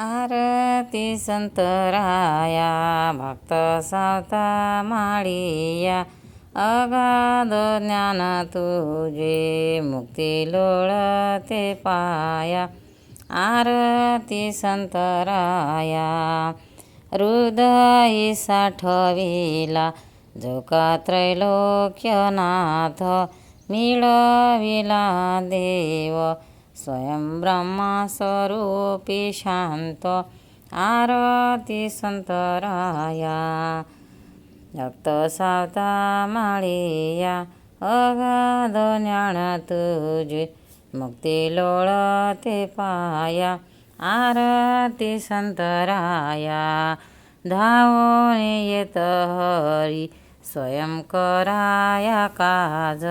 आरती संतराया भक्त सावता माळिया अगाध ज्ञान तुझे मुक्ती लोळते पाया. आरती संतराया हृदयी साठविला जो का त्रैलोक्यनाथ मिळविला देव. स्वयं ब्रह्मा स्वरूपी शांत आरती संतराया। भक्त सावता माळिया अगाध ज्ञान तुझे मुक्ती लोळते पाया आरती संतराया। धावून येत हरी स्वयं कराया काज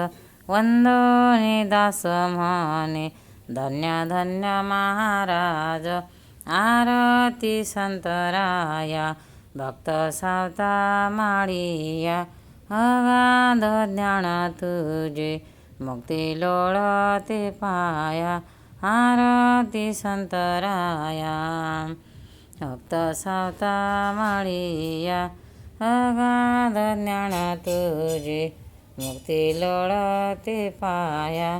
वंदने दास म्हणे धन्य धन्य महाराज। आरती संतराया भक्त सावता माळिया। अगाध ज्ञान तुझे मुक्ती लोळते पाया। आरती संतराया भक्त सावता माळिया। अगाध ज्ञान तुझे मुक्ती लोळते पाया।